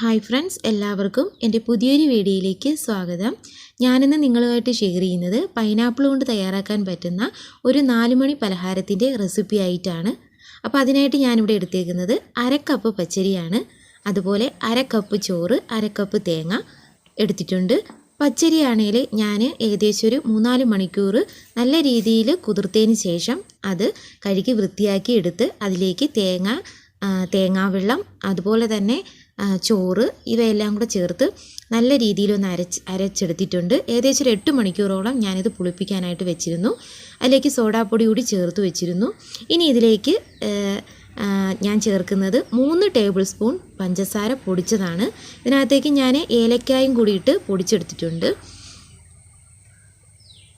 Hi friends എല്ലാവർക്കും എന്റെ പുതിയൊരു വീഡിയോയിലേക്ക് സ്വാഗതം. ഞാനിന്ന് നിങ്ങളുമായിട്ട് ഷെയർ ചെയ്യുന്നത് പൈനാപ്പിൾ കൊണ്ട് തയ്യാറാക്കാൻ പറ്റുന്ന ഒരു നാലുമണി പലഹാരത്തിന്റെ റെസിപ്പി ആയിട്ടാണ്. അപ്പോൾ അതിനായിട്ട് ഞാനിവിടെ എടുത്തേക്കുന്നത് അരക്കപ്പ് കപ്പ് പച്ചരിയാണ്. അതുപോലെ അരക്കപ്പ് കപ്പ് ചോറ് അരക്കപ്പ് കപ്പ് തേങ്ങ എടുത്തിട്ടുണ്ട്. പച്ചരിയാണെങ്കിൽ ഞാൻ ഏകദേശം ഒരു മൂന്നാൽ മണിക്കൂർ നല്ല രീതിയിൽ കുതിർത്തതിന് ശേഷം അത് കഴുകി വൃത്തിയാക്കി എടുത്ത് അതിലേക്ക് തേങ്ങ തേങ്ങാവെള്ളം അതുപോലെ തന്നെ ചോറ് ഇവയെല്ലാം കൂടെ ചേർത്ത് നല്ല രീതിയിലൊന്ന് അരച്ച് അരച്ചെടുത്തിട്ടുണ്ട്. ഏകദേശം ഒരു എട്ട് മണിക്കൂറോളം ഞാനിത് പുളിപ്പിക്കാനായിട്ട് വെച്ചിരുന്നു. അതിലേക്ക് സോഡാപ്പൊടി കൂടി ചേർത്ത് വെച്ചിരുന്നു. ഇനി ഇതിലേക്ക് ഞാൻ ചേർക്കുന്നത് മൂന്ന് ടേബിൾ സ്പൂൺ പഞ്ചസാര പൊടിച്ചതാണ്. ഇതിനകത്തേക്ക് ഞാൻ ഏലക്കായും കൂടിയിട്ട് പൊടിച്ചെടുത്തിട്ടുണ്ട്.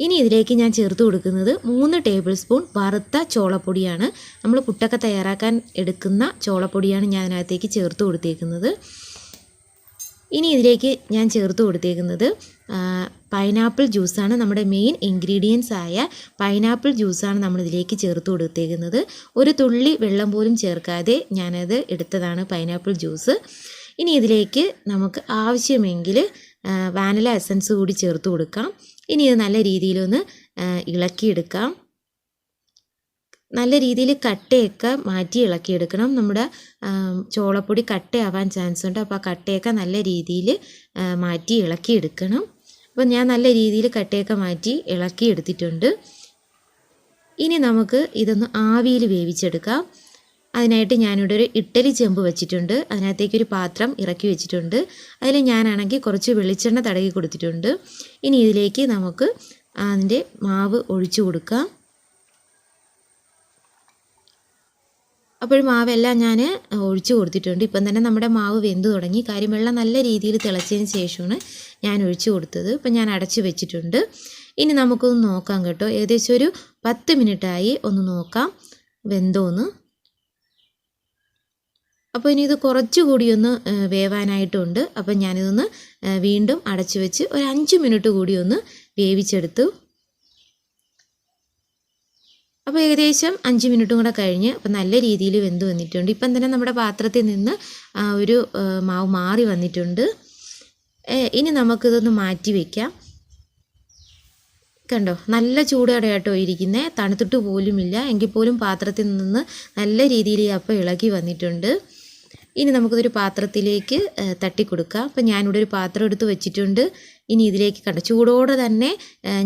ഇനി ഇതിലേക്ക് ഞാൻ ചേർത്ത് കൊടുക്കുന്നത് മൂന്ന് ടേബിൾ സ്പൂൺ വറുത്ത ചോളപ്പൊടിയാണ്. നമ്മൾ പുട്ടൊക്കെ തയ്യാറാക്കാൻ എടുക്കുന്ന ചോളപ്പൊടിയാണ് ഞാൻ അതിനകത്തേക്ക് ചേർത്ത് കൊടുത്തേക്കുന്നത്. ഇനി ഇതിലേക്ക് ഞാൻ ചേർത്ത് കൊടുത്തേക്കുന്നത് പൈനാപ്പിൾ ജ്യൂസാണ് നമ്മുടെ മെയിൻ ഇൻഗ്രീഡിയൻസ് ആയ പൈനാപ്പിൾ ജ്യൂസാണ് നമ്മൾ ഇതിലേക്ക് ചേർത്ത് കൊടുത്തേക്കുന്നത്. ഒരു തുള്ളി വെള്ളം പോലും ചേർക്കാതെ ഞാനത് എടുത്തതാണ് പൈനാപ്പിൾ ജ്യൂസ് ഇനി ഇതിലേക്ക് നമുക്ക് ആവശ്യമെങ്കിൽ വാനില എസൻസ് കൂടി ചേർത്ത് കൊടുക്കാം. ഇനി ഇത് നല്ല രീതിയിലൊന്ന് ഇളക്കിയെടുക്കാം. നല്ല രീതിയിൽ കട്ടയൊക്കെ മാറ്റി ഇളക്കിയെടുക്കണം. നമ്മുടെ ചോളപ്പൊടി കട്ടയാവാൻ ചാൻസ് ഉണ്ട്. അപ്പോൾ ആ കട്ടയൊക്കെ നല്ല രീതിയിൽ മാറ്റി ഇളക്കിയെടുക്കണം. അപ്പോൾ ഞാൻ നല്ല രീതിയിൽ കട്ടയൊക്കെ മാറ്റി ഇളക്കിയെടുത്തിട്ടുണ്ട്. ഇനി നമുക്ക് ഇതൊന്ന് ആവിയിൽ വേവിച്ചെടുക്കാം. അതിനായിട്ട് ഞാനിവിടെ ഒരു ഇഡ്ഡലി ചെമ്പ് വെച്ചിട്ടുണ്ട്. അതിനകത്തേക്ക് ഒരു പാത്രം ഇറക്കി വെച്ചിട്ടുണ്ട്. അതിൽ ഞാനാണെങ്കിൽ കുറച്ച് വെളിച്ചെണ്ണ തടകി കൊടുത്തിട്ടുണ്ട്. ഇനി ഇതിലേക്ക് നമുക്ക് അതിന്റെ മാവ് ഒഴിച്ചു കൊടുക്കാം. അപ്പോൾ മാവെല്ലാം ഞാൻ ഒഴിച്ചു കൊടുത്തിട്ടുണ്ട്. ഇപ്പം തന്നെ നമ്മുടെ മാവ് വെന്ത് തുടങ്ങി. കാര്യം വെള്ളം നല്ല രീതിയിൽ തിളച്ചതിന് ശേഷമാണ് ഞാൻ ഒഴിച്ചു കൊടുത്തത്. ഇപ്പം ഞാൻ അടച്ചു വെച്ചിട്ടുണ്ട്. ഇനി നമുക്കൊന്ന് നോക്കാം കേട്ടോ. ഏകദേശം ഒരു പത്ത് മിനിറ്റായി ഒന്ന് നോക്കാം. വെന്തോന്ന്. അപ്പോൾ ഇനി ഇത് കുറച്ചുകൂടി ഒന്ന് വേവാനായിട്ടുണ്ട്. അപ്പം ഞാനിതൊന്ന് വീണ്ടും അടച്ചു വെച്ച് ഒരു അഞ്ച് മിനിറ്റ് കൂടി ഒന്ന് വേവിച്ചെടുത്തു. അപ്പോൾ ഏകദേശം അഞ്ച് മിനിറ്റും കൂടെ കഴിഞ്ഞ് അപ്പം നല്ല രീതിയിൽ വെന്ത് വന്നിട്ടുണ്ട്. ഇപ്പം തന്നെ നമ്മുടെ പാത്രത്തിൽ നിന്ന് ഒരു മാവ് മാറി വന്നിട്ടുണ്ട്. ഇനി നമുക്കിതൊന്ന് മാറ്റി വയ്ക്കാം കണ്ടോ? നല്ല ചൂടോടെ ഇരിക്കുന്നത് തണുത്തിട്ട് പോലുമില്ല. എങ്കിൽ പോലും പാത്രത്തിൽ നിന്ന് നല്ല രീതിയിൽ അപ്പം ഇളകി വന്നിട്ടുണ്ട്. ഇനി നമുക്കിതൊരു പാത്രത്തിലേക്ക് തട്ടി തട്ടിക്കൊടുക്കാം. അപ്പം ഞാനിവിടെ ഒരു പാത്രം എടുത്ത് വെച്ചിട്ടുണ്ട്. ഇനി ഇതിലേക്ക് കണ്ടോ ചൂടോടെ തന്നെ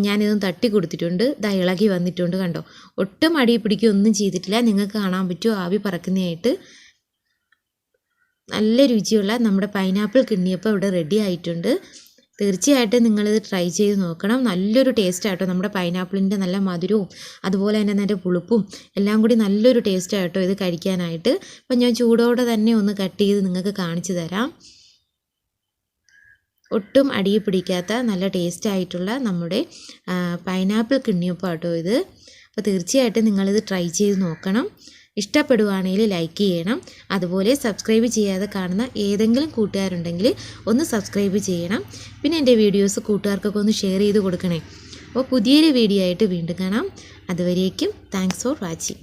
ഞാനിതൊന്ന് തട്ടി കൊടുത്തിട്ടുണ്ട് ഇതാ ഇളകി വന്നിട്ടുണ്ട് കണ്ടോ? ഒട്ടും അടി പിടിക്കുകയൊന്നും ചെയ്തിട്ടില്ല. നിങ്ങൾക്ക് കാണാൻ പറ്റുമോ? ആവി പറക്കുന്നതായിട്ട്. നല്ല രുചിയുള്ള നമ്മുടെ പൈനാപ്പിൾ കിണ്ണിയപ്പം ഇവിടെ റെഡി ആയിട്ടുണ്ട്. തീർച്ചയായിട്ടും നിങ്ങളിത് ട്രൈ ചെയ്ത് നോക്കണം. നല്ലൊരു ടേസ്റ്റ് ആട്ടോ. നമ്മുടെ പൈനാപ്പിളിന്റെ നല്ല മധുരവും അതുപോലെ തന്നെ നല്ല പുളിപ്പും എല്ലാം കൂടി നല്ലൊരു ടേസ്റ്റ് ആട്ടോ ഇത് കഴിക്കാനായിട്ട്. അപ്പം ഞാൻ ചൂടോടെ തന്നെ ഒന്ന് കട്ട് ചെയ്ത് നിങ്ങൾക്ക് കാണിച്ചു തരാം. ഒട്ടും അടിയിൽ പിടിക്കാത്ത നല്ല ടേസ്റ്റ് ആയിട്ടുള്ള നമ്മുടെ പൈനാപ്പിൾ കിണ്ണിയപ്പം ആട്ടോ ഇത്. അപ്പോൾ തീർച്ചയായിട്ടും നിങ്ങളിത് ട്രൈ ചെയ്ത് നോക്കണം. ഇഷ്ടപ്പെടുവാണെങ്കിൽ ലൈക്ക് ചെയ്യണം. അതുപോലെ സബ്സ്ക്രൈബ് ചെയ്യാതെ കാണുന്ന ഏതെങ്കിലും കൂട്ടുകാരുണ്ടെങ്കിൽ ഒന്ന് സബ്സ്ക്രൈബ് ചെയ്യണം. പിന്നെ എന്റെ വീഡിയോസ് കൂട്ടുകാർക്കൊക്കെ ഒന്ന് ഷെയർ ചെയ്ത് കൊടുക്കണേ. അപ്പോൾ പുതിയൊരു വീഡിയോ ആയിട്ട് വീണ്ടും കാണാം. അതുവരേക്കും താങ്ക്സ് ഫോർ വാച്ചിങ്